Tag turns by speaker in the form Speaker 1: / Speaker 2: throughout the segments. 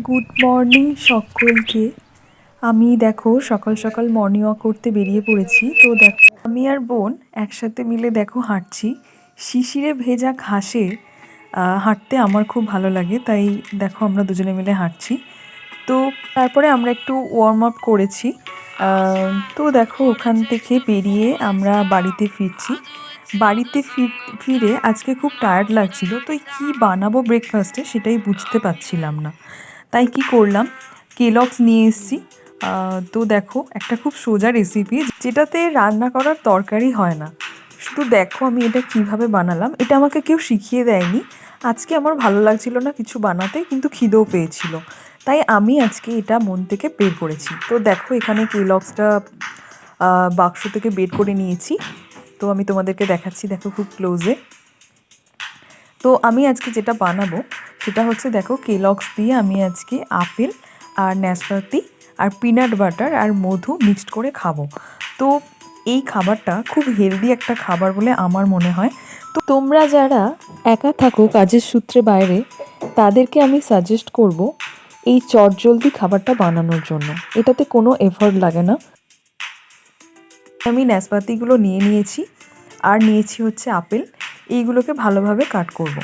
Speaker 1: Good morning সকলকে। আমি দেখো, সকাল সকাল মর্নিং ওয়াক করতে বেরিয়ে পড়েছি। তো দেখো, আমি আর বোন একসাথে মিলে দেখো হাঁটছি। শিশিরে ভেজা ঘাসে হাঁটতে আমার খুব ভালো লাগে, তাই দেখো আমরা দুজনে মিলে হাঁটছি। তো তারপরে আমরা একটু ওয়ার্ম আপ করেছি। তো দেখো, ওখান থেকে বেরিয়ে আমরা বাড়িতে ফিরছি। বাড়িতে ফির আজকে খুব টায়ার্ড লাগছিল। তো কি বানাবো ব্রেকফাস্টে সেটাই বুঝতে পারছিলাম না। তাই কি করলাম? কেলক্স নিয়ে এসেছি। তো দেখো, একটা খুব সোজা রেসিপি যেটাতে রান্না করার তরকারি হয় না। শুধু দেখো আমি এটা কীভাবে বানালাম। এটা আমাকে কেউ শিখিয়ে দেয়নি। আজকে আমার ভালো লাগছিল না কিছু বানাতে, কিন্তু খিদেও পেয়েছিল। তাই আমি আজকে এটা মন থেকে বের করেছি। তো দেখো, এখানে কেলক্সটা বাক্স থেকে বের করে নিয়েছি। তো আমি তোমাদেরকে দেখাচ্ছি, দেখো খুব ক্লোজে তো আমি আজকে যেটা বানাবো, সেটা হচ্ছে দেখো কেলক্স দিয়ে আমি আজকে আপেল আর ন্যাসপাতি আর পিনাট বাটার আর মধু মিক্সড করে খাব। তো এই খাবারটা খুব হেলদি একটা খাবার বলে আমার মনে হয়। তো তোমরা যারা একা থাকো কাজের সূত্রে বাইরে, তাদেরকে আমি সাজেস্ট করব এই চটজলদি খাবারটা বানানোর জন্য। এটাতে কোনো এফর্ট লাগে না। আমি নাশপাতিগুলো নিয়ে নিয়েছি। আর নিয়েছি হচ্ছে আপেল। এইগুলোকে ভালোভাবে কাট করব।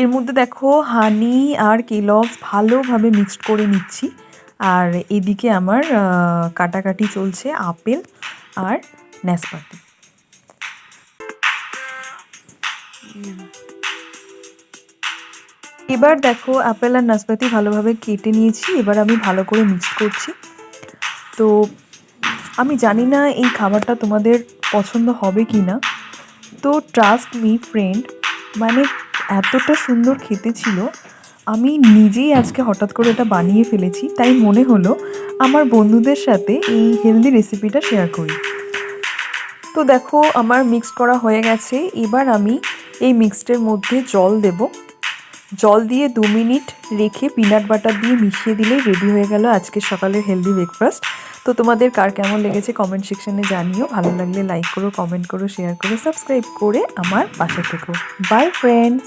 Speaker 1: এর মধ্যে দেখো হানি আর কেলগস ভালোভাবে মিক্সড করে নিচ্ছি। আর এদিকে আমার কাটাকাটি চলছে আপেল আর নাশপাতি এবার দেখো আপেল আর নাশপাতি ভালোভাবে কেটে নিয়েছি। এবার আমি ভালো করে মিক্স করছি। তো আমি জানি না এই খাবারটা তোমাদের পছন্দ হবে কি না। তো ট্রাস্ট মি ফ্রেন্ড মানে এতটা সুন্দর খেতে ছিল, আমি নিজেই আজকে হঠাৎ করে এটা বানিয়ে ফেলেছি, তাই মনে হলো আমার বন্ধুদের সাথে এই হেলদি রেসিপিটা শেয়ার করি। তো দেখো, আমার মিক্স করা হয়ে গেছে, এবার আমি এই মিক্সডের মধ্যে জল দেব। জল দিয়ে দু মিনিট রেখে পিনাট বাটার দিয়ে মিশিয়ে দিলেই রেডি হয়ে গেল আজকে সকালের হেলদি ব্রেকফাস্ট তো তোমাদের কার কেমন লেগেছে কমেন্ট সেকশনে জানিও। ভালো লাগলে লাইক করো কমেন্ট করো শেয়ার করো সাবস্ক্রাইব করে আমার পাশে থেকো। By friends